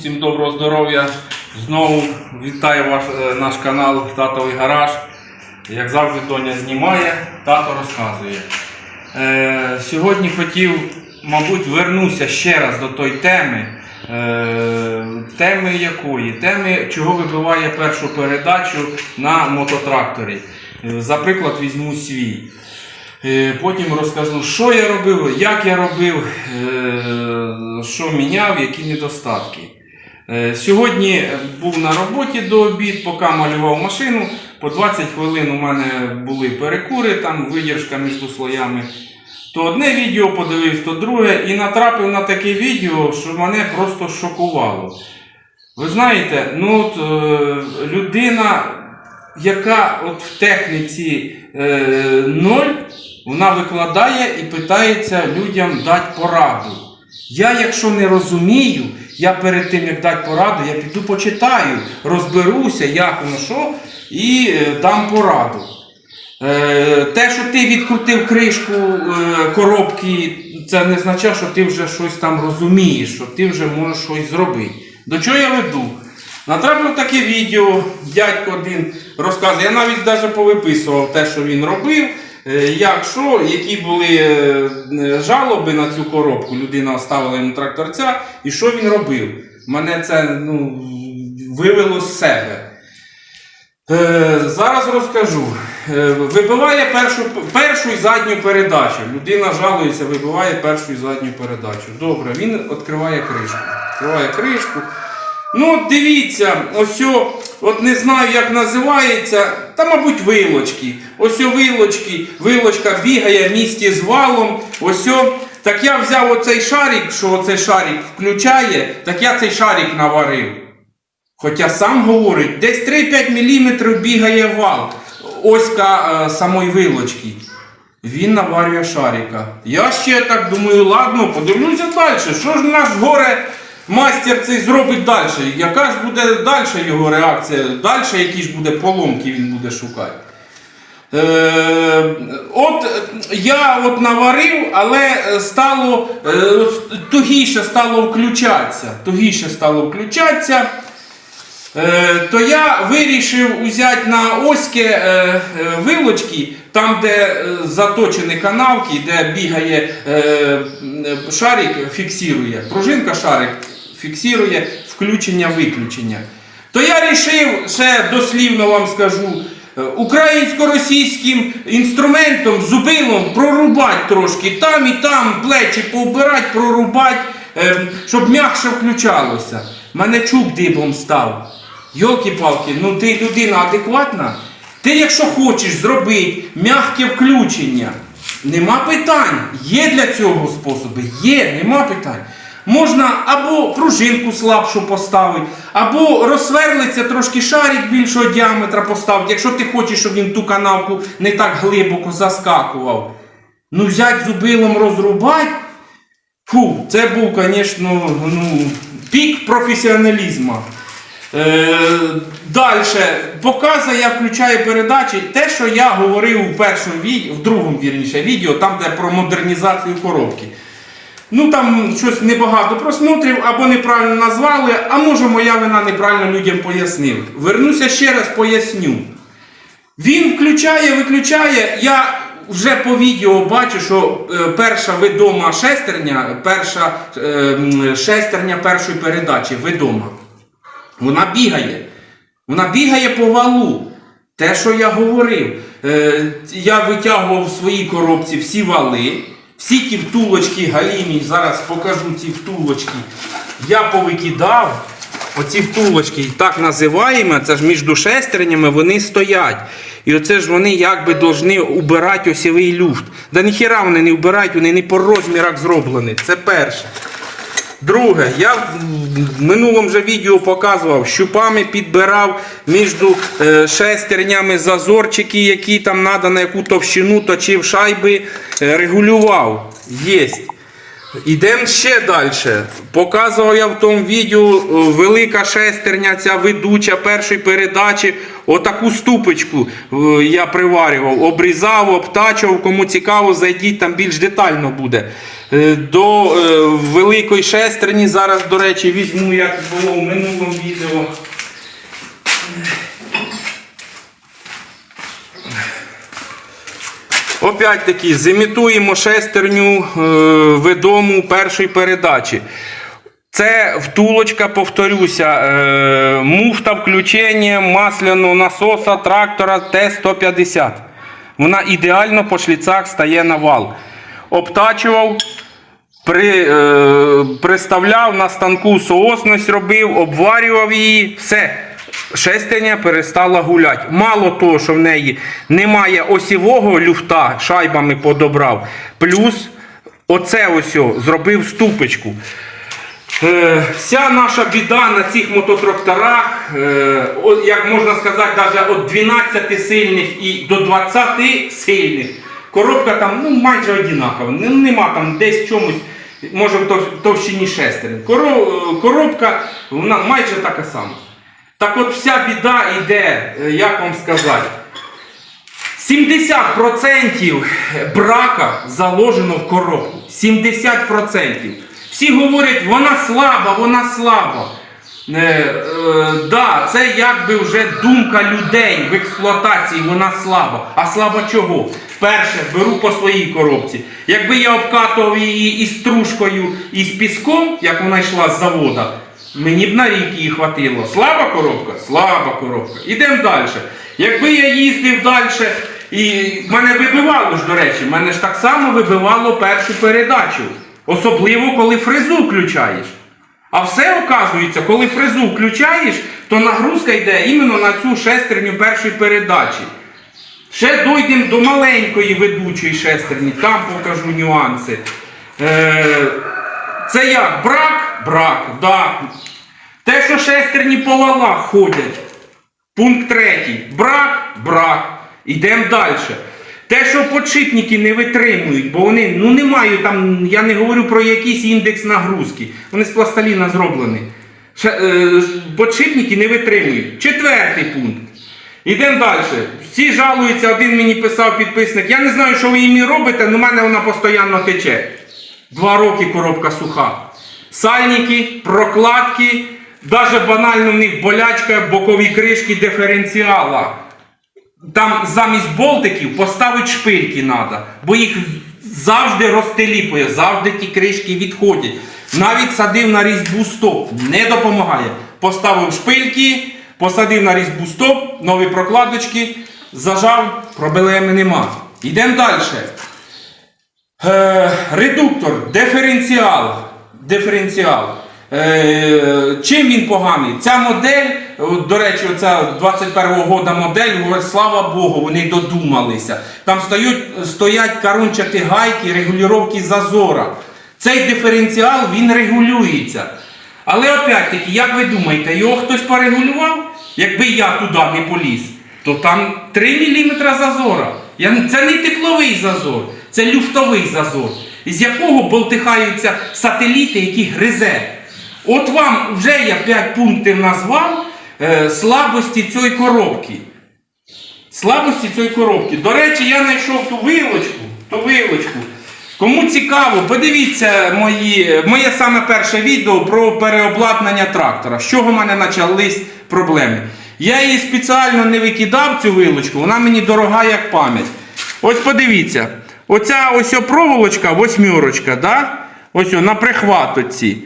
всім доброго здоров'я. Знову вітаю ваш, е, наш канал Татовий гараж. Як завжди, доня знімає, тато розказує. Е, сьогодні хотів, мабуть, вернуся ще раз до тої теми. Е, теми якої? Теми, чого вибиває першу передачу на мототракторі. Е, За приклад візьму свій. Е, Потім розкажу, що я робив, як я робив, що міняв, які недостатки. Е, Сьогодні був на роботі до обід, поки малював машину. По 20 хвилин у мене були перекури, там видержка між слоями. То одне відео подивився, то друге, і натрапив на таке відео, що мене просто шокувало. Ви знаєте, ну от е, людина, яка от в техніці е, ноль, вона викладає і питається людям дати пораду. Я, якщо не розумію, я перед тим, як дати пораду, я піду почитаю, розберуся, як воно що, і е, дам пораду. Е, Те, що ти відкрутив кришку е, коробки, це не означає, що ти вже щось там розумієш, що ти вже можеш щось зробити. До чого я веду? Натрапив таке відео, дядько один розказує, я навіть навіть повиписував те, що він робив, е, як що, які були е, жалоби на цю коробку, людина оставила йому тракторця, і що він робив. Мене це ну, вивело з себе. Е, зараз розкажу. Вибиває першу, першу і задню передачу. Людина жалується, вибиває першу і задню передачу. Добре, він відкриває кришку. Відкриває кришку. Ну, дивіться, ось от не знаю, як називається, та, мабуть, вилочки. Ось вилочки, вилочка бігає в місті з валом. Ось. Так я взяв оцей шарик, що оцей шарик включає, так я цей шарик наварив. Хоча сам говорить, десь 3-5 мм бігає вал оська е, самої вилочки. Він наварює шарика. Я ще так думаю, ладно, подивлюся далі. Що ж наш горе мастер цей зробить далі? Яка ж буде далі його реакція? Далі які ж буде поломки він буде шукати? Е, от я от наварив, але стало е, тугіше стало включатися. Тугіше стало включатися. Е, то я вирішив взяти на оське е, е, вилочки, там, де е, заточені канавки, де бігає е, шарик, фіксує, пружинка шарик фіксує включення-виключення. То я вирішив, ще дослівно вам скажу, е, українсько-російським інструментом, зубилом прорубати трошки, там і там плечі повбирати, прорубати, е, щоб м'якше включалося. Мене чуб дибом став. Йолки-палки, ну ти людина адекватна. Ти, якщо хочеш зробити м'яке включення, нема питань. Є для цього способи, є, нема питань. Можна або пружинку слабшу поставити, або розсверлиться трошки шарик більшого діаметра поставити, якщо ти хочеш, щоб він ту канавку не так глибоко заскакував. Ну, взяти зубилом розрубати. Фу, це був, звісно, ну, пік професіоналізму. Е, Далі, показує, я включаю передачі те, що я говорив у першому відео, в другому вірніше, відео, там, де про модернізацію коробки. Ну там щось небагато просмотрів, або неправильно назвали, а може моя вина неправильно людям пояснив. Вернуся ще раз поясню. Він включає, виключає. Я вже по відео бачу, що е, перша відома шестерня, перша е, шестерня першої передачі відома. Вона бігає. Вона бігає по валу. Те, що я говорив. Е, я витягував в своїй коробці всі вали, всі ті втулочки галімі, зараз покажу ці втулочки. Я повикидав. Оці втулочки, так називаємо, це ж між душестернями вони стоять. І оце ж вони якби повинні убирати осівий люфт. Да ніхіра вони не вбирають, вони не по розмірах зроблені. Це перше. Друге, я в минулому же відео показував, щупами підбирав між е, шестернями зазорчики, які там треба на яку товщину точив шайби, е, регулював. Єсть. Ідемо ще далі. Показував я в тому відео е, велика шестерня, ця ведуча першої передачі. Отаку ступочку я приварював, обрізав, обтачував. Кому цікаво, зайдіть, там більш детально буде. Е, До е, великої шестерні зараз, до речі, візьму, як було в минулому відео. Опять таки, зімітуємо шестерню е, ведому першої передачі. Це втулочка, повторюся, муфта включення масляного насоса трактора Т-150. Вона ідеально по шліцах стає на вал. Обтачував, при, е, приставляв на станку соосність робив, обварював її, все. Шестерня перестала гуляти. Мало того, що в неї немає осівого люфта, шайбами подобрав. Плюс оце ось зробив ступочку. Е, Вся наша біда на цих мототракторах, е, як можна сказати, навіть від 12 сильних і до 20 сильних. Коробка там ну, майже одинакова. Нема там десь чомусь, може в товщині шестерень. Е, Коробка вона майже така сама. Так от вся біда йде, е, як вам сказати, 70% брака заложено в коробку. 70%. Всі говорять, вона слаба, вона слаба. Е, да, це якби вже думка людей в експлуатації, вона слаба. А слаба чого? Перше, беру по своїй коробці. Якби я обкатував її із стружкою і з піском, як вона йшла з завода, мені б на рік її хватило. Слаба коробка? Слаба коробка. Ідемо далі. Якби я їздив далі, і мене вибивало ж, до речі, мене ж так само вибивало першу передачу. Особливо, коли фрезу включаєш. А все оказується, коли фрезу включаєш, то нагрузка йде іменно на цю шестерню першої передачі. Ще дойдемо до маленької ведучої шестерні, там покажу нюанси. Е, це як? Брак? Брак, да. Те, що шестерні по валах ходять. Пункт третій. Брак, брак. Ідемо далі. Те, що подшипники не витримують, бо вони ну не мають там, я не говорю про якийсь індекс нагрузки. Вони з пластиліна зроблені. Ше- е, Подшипники не витримують. Четвертий пункт. Ідемо далі. Всі жалуються, один мені писав підписник. Я не знаю, що ви їм робите, але в мене вона постійно тече. Два роки коробка суха. Сальники, прокладки, навіть банально в них болячка бокові кришки диференціала. Там замість болтиків поставити шпильки треба, бо їх завжди розтеліпує, завжди ті кришки відходять. Навіть садив на різьбу стоп, не допомагає. Поставив шпильки, посадив на різьбу стоп, нові прокладочки, зажав, проблеми нема. Йдемо далі. Е, редуктор, диференціал. Диференціал. Е, чим він поганий? Ця модель, до речі, оця 21-го года модель, говорить, слава Богу, вони додумалися. Там стоять, стоять корончаті гайки, регулювання зазора. Цей диференціал він регулюється. Але опять-таки, як ви думаєте, його хтось порегулював? Якби я туди не поліз, то там 3 мм зазора. Це не тепловий зазор, це люфтовий зазор, із якого болтихаються сателіти, які гризе. От вам вже я 5 пунктів назвав е, слабості цієї коробки. Слабості цієї коробки. До речі, я знайшов ту вилочку. Ту вилочку. Кому цікаво, подивіться мої, моє саме перше відео про переобладнання трактора. З чого в мене почались проблеми. Я її спеціально не викидав, цю вилочку, вона мені дорога як пам'ять. Ось подивіться. Оця ось проволочка, восьмірочка, да? ось о, на прихваточці.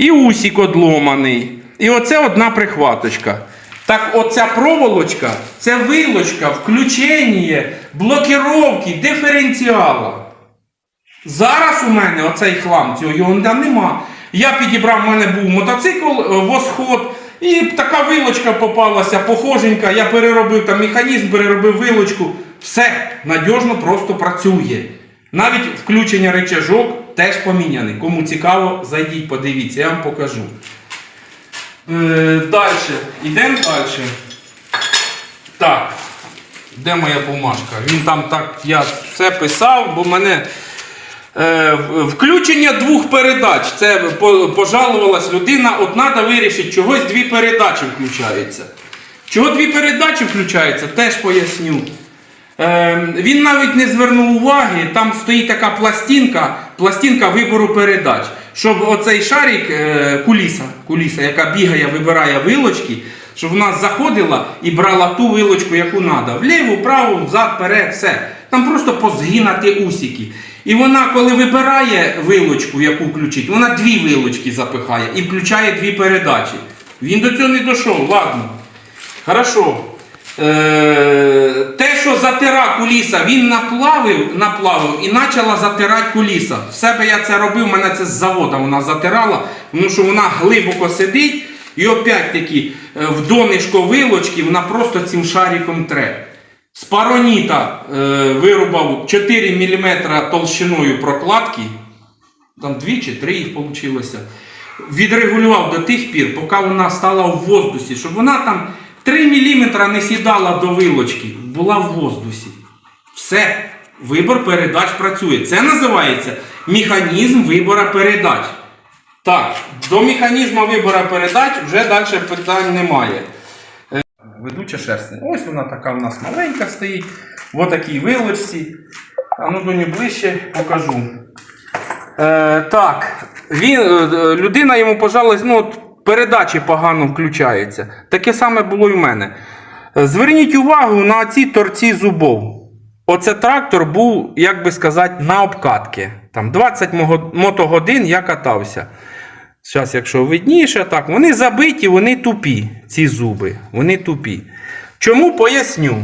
І усік одломаний. І оце одна прихваточка. Так оця проволочка це вилочка, включення, блокировки, диференціала. Зараз у мене оцей хлам, цього його нема. Я підібрав, у мене був мотоцикл, е, восход, і така вилочка попалася, похоженька. Я переробив там механізм, переробив вилочку. Все надіжно просто працює. Навіть включення речажок теж поміняний. Кому цікаво, зайдіть, подивіться, я вам покажу. Е, далі. Йдемо далі. Так. Де моя бумажка? Він там так, я все писав, бо мене. Е, включення двох передач. Це по- пожалувалась людина. От треба вирішити, чогось дві передачі включаються. Чого дві передачі включаються, теж поясню. Е, він навіть не звернув уваги, там стоїть така пластинка, пластинка вибору передач. Щоб оцей шарик, е, куліса, куліса, яка бігає, вибирає вилочки, щоб вона заходила і брала ту вилочку, яку треба. Вліво, вправо, взад, вперед, все. Там просто позгинати усики. І вона, коли вибирає вилочку, яку включить, вона дві вилочки запихає і включає дві передачі. Він до цього не дійшов, ладно. Хорошо. Е, те, що затира куліса, він наплавив, наплавив і почала затирати куліса. В себе я це робив, мене це з завода вона затирала, тому що вона глибоко сидить і опять-таки е, в донишко вилочки вона просто цим шариком тре. З пароніта е, вирубав 4 мм толщиною прокладки, там 2 чи 3 їх вийшло. Відрегулював до тих пір, поки вона стала в воздусі, щоб вона там 3 мм не сідала до вилочки, була в воздусі. Все, вибор передач працює. Це називається механізм вибору передач. Так, до механізму вибору передач вже далі питань немає. Е, Ведуча шерстень. Ось вона така у нас маленька стоїть. В такій вилочці. А ну до нього ближче покажу. Е, так, він, е, людина йому пожалась, ну, передачі погано включаються. Таке саме було і в мене. Е, Зверніть увагу на ці торці зубов. Оце трактор був, як би сказати, на обкатки. Там 20 мотогодин я катався. Зараз, якщо видніше, так, вони забиті, вони тупі, ці зуби. Вони тупі. Чому поясню?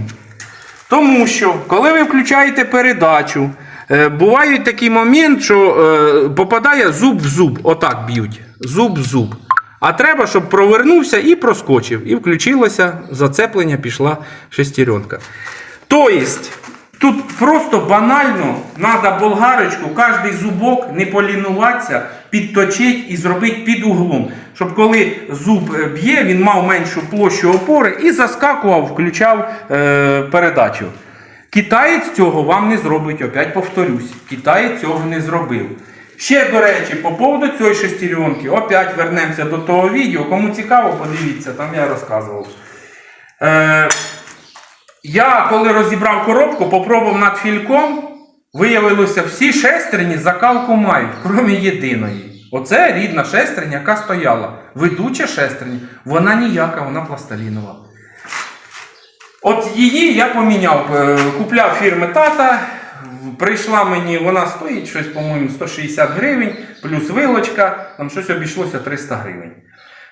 Тому що, коли ви включаєте передачу, е, буває такий момент, що е, попадає зуб в зуб. Отак б'ють. Зуб в зуб. А треба, щоб провернувся і проскочив. І включилося зацеплення, пішла шестеренка. Тобто, тут просто банально треба болгарочку, кожний зубок не полінуватися, підточити і зробити під углом. Щоб коли зуб е, б'є, він мав меншу площу опори і заскакував, включав е, передачу. Китаєць цього вам не зробить, опять повторюсь. Китаєць цього не зробив. Ще, до речі, по поводу цієї шестеренки, опять вернемося до того відео. Кому цікаво, подивіться, там я розказував. Е, я коли розібрав коробку, попробував над фільком, виявилося, всі шестерні закалку мають, крім єдиної. Оце рідна шестерня, яка стояла. Ведуча шестерня, вона ніяка, вона пластилінова. От її я поміняв, е, купляв фірми тата. Прийшла мені, вона стоїть щось, по-моєму, 160 гривень, плюс вилочка, там щось обійшлося 300 гривень.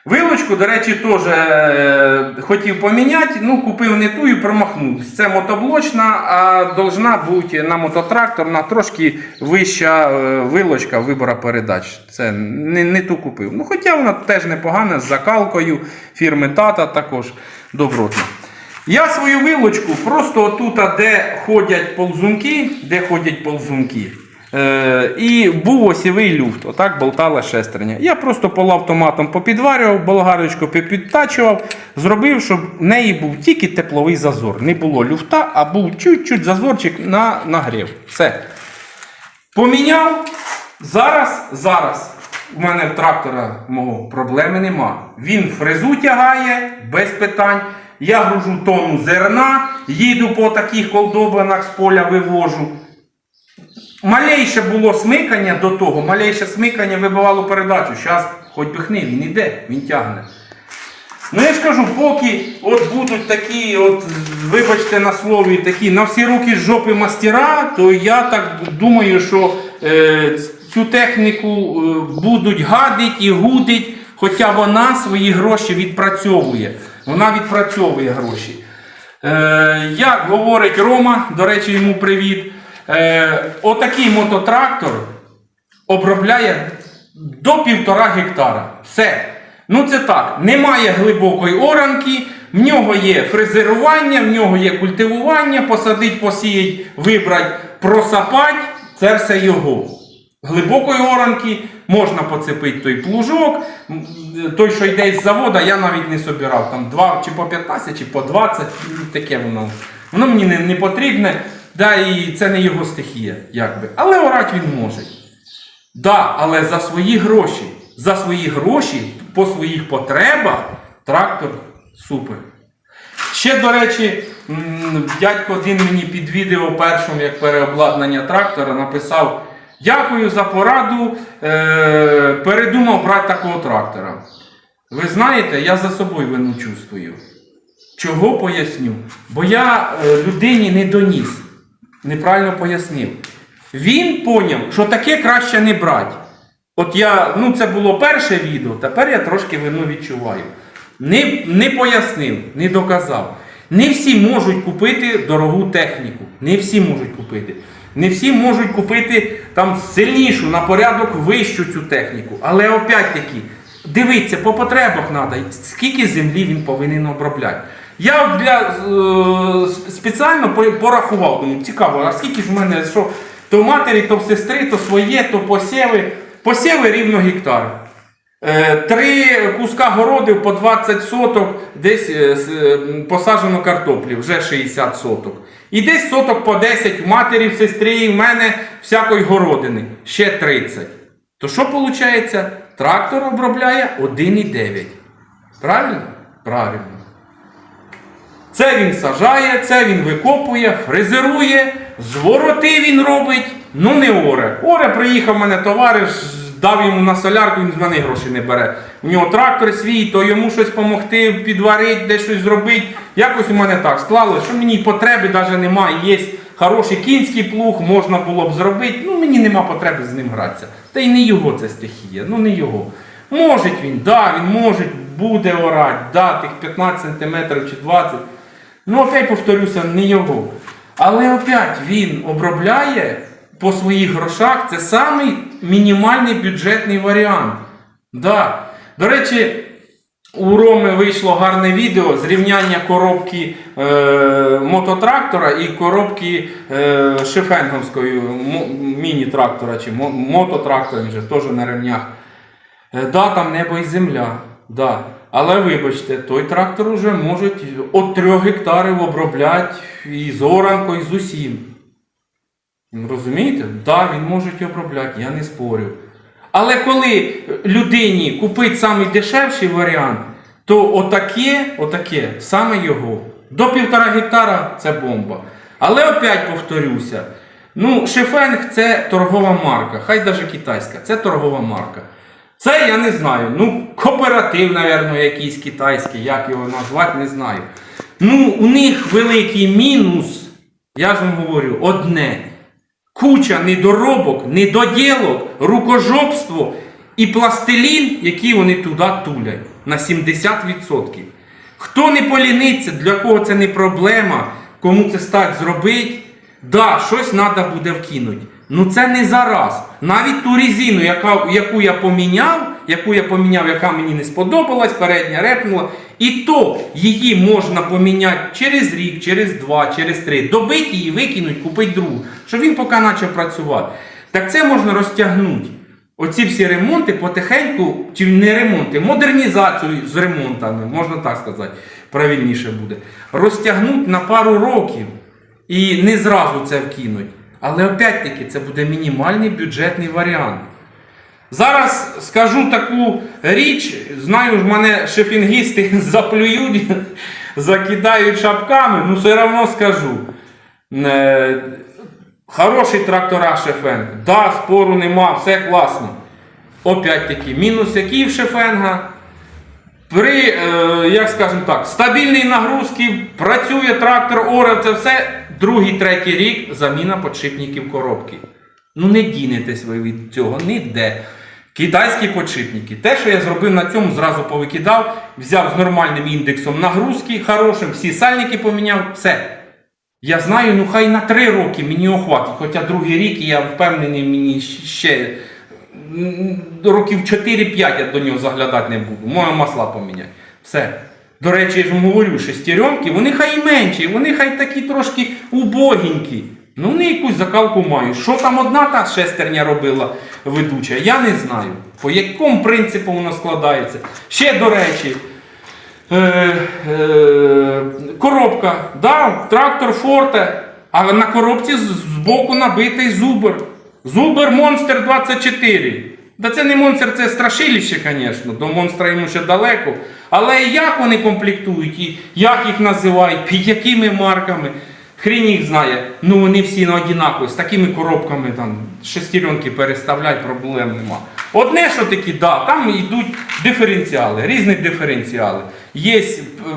Вилочку, до речі, теж е, хотів поміняти, ну купив не ту і промахнувся. Це мотоблочна, а должна бути на мототрактор на трошки вища е, вилочка вибора передач. Це не, не ту купив. Ну, хоча вона теж непогана, з закалкою фірми Тата також добротна. Я свою вилочку просто отут, де ходять ползунки, де ходять ползунки. Е, і був осівий люфт, отак болтала шестерня. Я просто полуавтоматом попідварював, болгарочку підтачував, зробив, щоб в неї був тільки тепловий зазор. Не було люфта, а був чуть-чуть зазорчик на нагрів. Все. Поміняв. Зараз, зараз. У мене в трактора мого проблеми нема. Він фрезу тягає без питань. Я гружу тонну зерна, їду по таких колдобинах з поля вивожу. Малейше було смикання до того, малейше смикання вибивало передачу. Зараз хоч би хни, він іде, він тягне. Ну я ж кажу, поки от будуть такі, от, вибачте на слові, такі на всі руки з жопи мастера, то я так думаю, що е, цю техніку е, будуть гадить і гудить, хоча вона свої гроші відпрацьовує. Вона відпрацьовує гроші. Е, як говорить Рома, до речі, йому привіт. Е, отакий мототрактор обробляє до півтора гектара. Все. Ну це так. Немає глибокої оранки, в нього є фрезерування, в нього є культивування, посадить, посіять, вибрати, просапать. Це все його. Глибокої оранки можна поцепити той плужок. Той, що йде з завода, я навіть не собирав. Там 2 чи по 15, чи по 20, ну, таке воно. Воно мені не, не потрібне, да, і це не його стихія, якби. Але орати він може. Да, але за свої гроші. За свої гроші, по своїх потребах, трактор супер. Ще, до речі, дядько один мені під відео першим, як переобладнання трактора, написав: Дякую за пораду. Е, передумав брати такого трактора. Ви знаєте, я за собою вину чувствую. Чого поясню? Бо я е, людині не доніс, неправильно пояснив. Він поняв, що таке краще не брати. От я, ну це було перше відео, тепер я трошки вину відчуваю. Не, не пояснив, не доказав. Не всі можуть купити дорогу техніку. Не всі можуть купити. Не всі можуть купити там сильнішу, на порядок вищу цю техніку. Але опять-таки, дивіться, по потребах треба, скільки землі він повинен обробляти. Я для, е, спеціально порахував, думаю, цікаво, а скільки ж в мене, що то матері, то сестри, то своє, то посіви. Посіви рівно гектар. Е, Три куска городів по 20 соток, десь е, е, посаджено картоплі, вже 60 соток. І десь соток по 10 в матері, в сестрі, і в мене всякої городини, ще 30. То що виходить? Трактор обробляє 1,9. Правильно? Правильно. Це він сажає, це він викопує, фрезерує, звороти він робить, ну не оре. Оре приїхав мене товариш, дав йому на солярку, він з мене гроші не бере. У нього трактор свій, то йому щось допомогти, підварити, де щось зробити. Якось у мене так склалося, що мені потреби навіть немає. Є хороший кінський плуг, можна було б зробити. Ну мені нема потреби з ним гратися. Та й не його це стихія, ну не його. Може він, да, він може, буде орати, да, тих 15 см чи 20 Ну, опять повторюся, не його. Але опять він обробляє по своїх грошах. Це самий мінімальний бюджетний варіант. Да. До речі, у Роми вийшло гарне відео зрівняння коробки е, мототрактора і коробки е, шифенговської міні-трактора чи мо- мототрактора, він же теж на ремнях. Е, Да, там небо і земля. Да. Але вибачте, той трактор уже може від 3 гектарів обробляти і з оранкою, і з усім. Розумієте? Так, да, він може обробляти, я не спорю. Але коли людині купить самий дешевший варіант, то отаке, отаке, саме його. До півтора гектара це бомба. Але опять повторюся, ну, Шефенг це торгова марка, хай навіть китайська, це торгова марка. Це я не знаю. Ну, кооператив, мабуть, якийсь китайський, як його назвати, не знаю. Ну, у них великий мінус, я ж вам говорю, одне. Куча недоробок, недоділок, рукожопство і пластилін, які вони туди тулять на 70%. Хто не поліниться, для кого це не проблема, кому це так зробить, да, щось треба буде вкинути. Ну це не зараз. Навіть ту резину, яка, яку я поміняв, яку я поміняв, яка мені не сподобалась, передня репнула, і то її можна поміняти через рік, через два, через три, добити її, викинути, купити другу, щоб він поки почав працювати. Так це можна розтягнути. Оці всі ремонти потихеньку, чи не ремонти, модернізацію з ремонтами, можна так сказати, правильніше буде. Розтягнути на пару років і не зразу це вкинуть. Але опять-таки це буде мінімальний бюджетний варіант. Зараз скажу таку річ, знаю, в мене шефінгісти заплюють, закидають шапками, ну все одно скажу. Е, Хороший трактора Шефенг. Да, спору нема, все класно. Опять-таки, мінус який в Шефенга. При, е, як скажемо так, стабільній нагрузці, працює трактор, оре, це все. Другий, третій рік заміна подшипників коробки. Ну не дінетесь ви від цього ніде. Китайські подшипники. Те, що я зробив на цьому, зразу повикидав, взяв з нормальним індексом нагрузки, хорошим, всі сальники поміняв, все. Я знаю, ну хай на три роки мені охватить, хоча другий рік, я впевнений, мені ще років 4-5 я до нього заглядати не буду. Моє масла поміняти. Все. До речі, я ж говорю, шестеренки, вони хай менші, вони хай такі трошки убогенькі. Ну, вони якусь закалку мають. Що там одна та шестерня робила ведуча, я не знаю. По якому принципу воно складається. Ще до речі, е, е, коробка, да, трактор Форте, а на коробці збоку набитий зубер. Зубер Монстер 24. Та це не монстр, це страшилище, звісно. До монстра йому ще далеко. Але як вони комплектують, і як їх називають, під якими марками, хрін їх знає. Ну вони всі на однакові, з такими коробками там шестеренки переставлять, проблем нема. Одне, що такі, да, там йдуть диференціали, різні диференціали. Є е,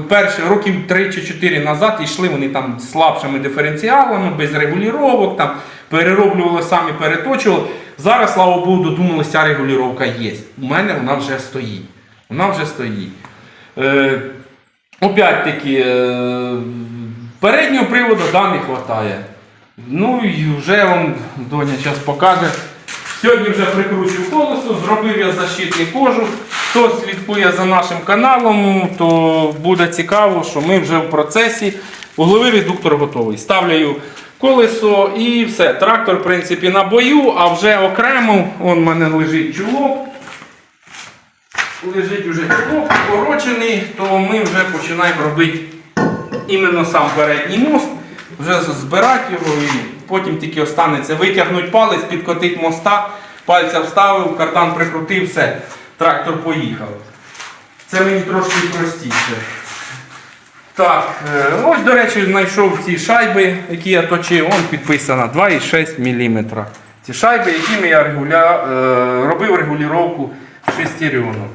перші років 3 чи 4 назад йшли вони там слабшими диференціалами, без регулювання, там перероблювали самі, переточували. Зараз, слава Богу, додумалися, ця регулювання є. У мене вона вже стоїть. Вона вже стоїть. Е, опять-таки, е, переднього приводу да, не вистачає. Ну і вже вам доня зараз покаже. Сьогодні вже прикручую колесо, зробив я защитний кожух. Хто слідкує за нашим каналом, то буде цікаво, що ми вже в процесі. Угловий редуктор готовий. Ставлю колесо і все. Трактор, в принципі, на бою, а вже окремо, он в мене лежить чулок. Лежить уже чулок покорочений, то ми вже починаємо робити іменно сам передній мост, вже збирати його і потім тільки останеться витягнути палець, підкотити моста, пальця вставив, кардан прикрутив, все, трактор поїхав. Це мені трошки простіше. Так, е, ось, до речі, знайшов ці шайби, які я точив, он підписано 2,6 мм. Ці шайби, якими я регуля... е, робив регулювання шестеренок.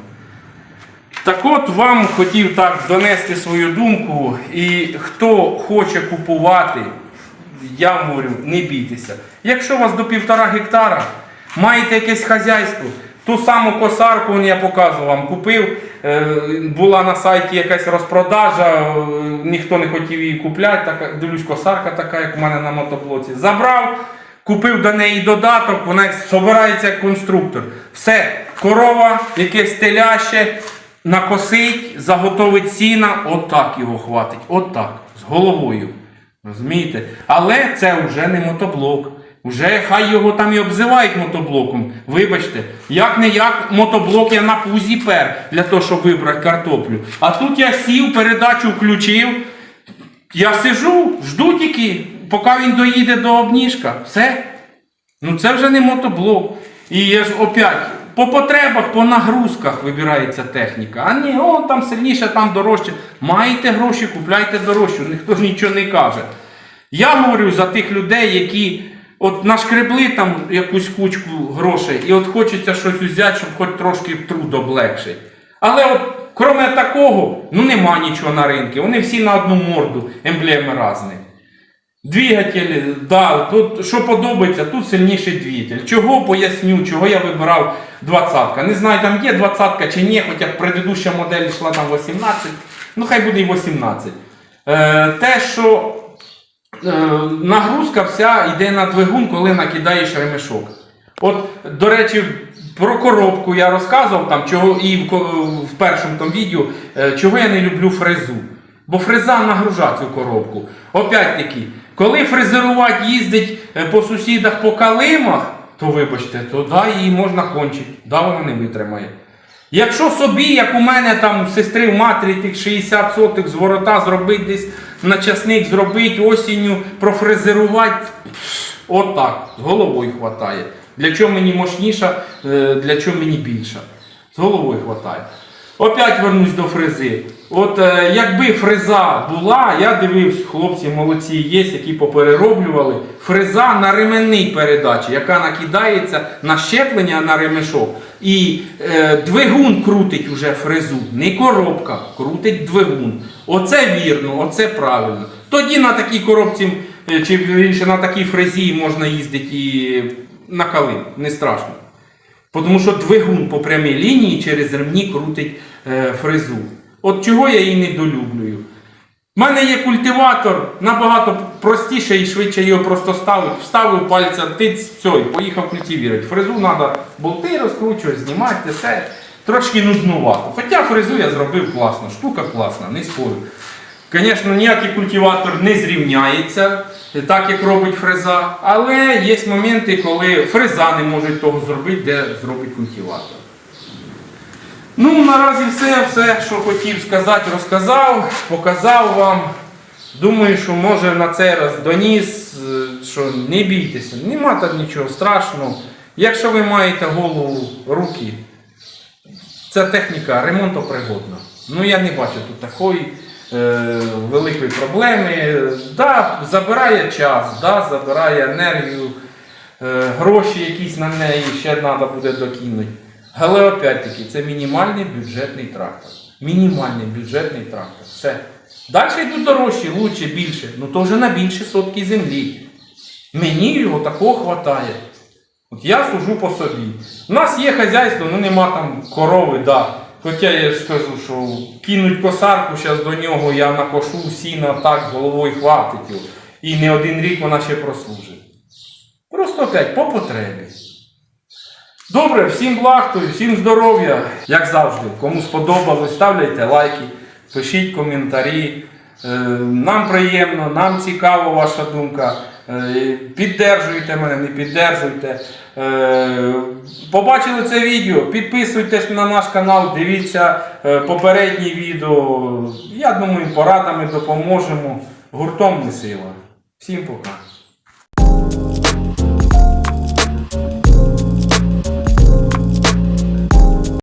Так от вам хотів так донести свою думку, і хто хоче купувати, я говорю, не бійтеся. Якщо у вас до півтора гектара, маєте якесь хазяйство, ту саму косарку я показував вам, купив, е, була на сайті якась розпродажа, е, ніхто не хотів її купляти, дивлюсь, косарка така, як у мене на мотоблоці. Забрав, купив до неї додаток, вона собирається як конструктор. Все, корова, якесь теляще, накосить, заготовить сіна, отак його хватить. Отак, з головою. Розумієте? Але це вже не мотоблок. Вже хай його там і обзивають мотоблоком. Вибачте, як не як мотоблок я на пузі пер для того, щоб вибрати картоплю. А тут я сів, передачу включив. Я сижу, жду тільки, поки він доїде до обніжка. Все. Ну це вже не мотоблок. І я ж опять по потребах, по нагрузках вибирається техніка. А ні, о, там сильніше, там дорожче. Маєте гроші, купляйте дорожче, ніхто нічого не каже. Я говорю за тих людей, які от нашкребли там якусь кучку грошей, і от хочеться щось взяти, щоб хоч трошки труд облегшить. Але от, кроме такого, ну нема нічого на ринку. Вони всі на одну морду, емблеми різні. Двигатель, да, тут що подобається, тут сильніший двигатель. Чого поясню, чого я вибирав 20-ка. Не знаю, там є 20-ка чи ні, хоча предыдуща модель йшла там 18, ну хай буде і 18. Е, те, що е, нагрузка вся йде на двигун, коли накидаєш ремешок. От, до речі, про коробку я розказував там, чого і в, в першому там відео, е, чого я не люблю фрезу. Бо фреза нагружає цю коробку. Опять-таки, коли фрезерувати їздить е, по сусідах по калимах, то вибачте, то да, її можна кончити. Да, вона не витримає. Якщо собі, як у мене там сестри в матері тих 60 сотих з ворота зробити десь на часник, зробити осінню, профрезерувати, от з головою хватає. Для чого мені мощніша, е, для чого мені більша. З головою хватає. Опять вернусь до фрези. От е, якби фреза була, я дивився, хлопці молодці є, які поперероблювали. Фреза на ременній передачі, яка накидається на щеплення на ремешок. І е, двигун крутить уже фрезу, не коробка, крутить двигун. Оце вірно, оце правильно. Тоді на такій коробці, е, чи вірніше, на такій фрезі можна їздити і на калин, не страшно. Тому що двигун по прямій лінії через ремні крутить фрезу. От чого я її недолюблюю. У мене є культиватор, набагато простіше і швидше його просто ставити. Вставив пальця, тиць, все, і поїхав культивірувати. Фрезу треба болти розкручувати, знімати, все. Трошки нуднувато. Хоча фрезу я зробив класно, штука класна, не спорю. Звісно, ніякий культиватор не зрівняється, так як робить фреза, але є моменти, коли фреза не може того зробити, де зробить культиватор. Ну, наразі все, все, що хотів сказати, розказав, показав вам. Думаю, що може на цей раз доніс, е, що не бійтеся, нема там нічого страшного. Якщо ви маєте голову, руки, ця техніка ремонтопригодна. Ну я не бачу тут такої е, великої проблеми. Да, забирає час, да, забирає енергію, е, гроші якісь на неї ще треба буде докинути. Але опять-таки це мінімальний бюджетний трактор. Мінімальний бюджетний трактор. Все. Далі йдуть дорожчі, лучше, більше. Ну то вже на більше сотки землі. Мені його такого хватає. От я сужу по собі. У нас є хазяйство, ну нема там корови, да. Хоча я ж кажу, що кинуть косарку зараз до нього, я накошу сіна так головою хватить. І не один рік вона ще прослужить. Просто опять по потребі. Добре, всім благ, всім здоров'я, як завжди. Кому сподобалось, ставляйте лайки, пишіть коментарі. Е, Нам приємно, нам цікава ваша думка. Е, Піддержуйте мене, не піддержуйте. Е, Побачили це відео, підписуйтесь на наш канал, дивіться попередні відео. Я думаю, порадами допоможемо. Гуртом ми сила. Всім пока.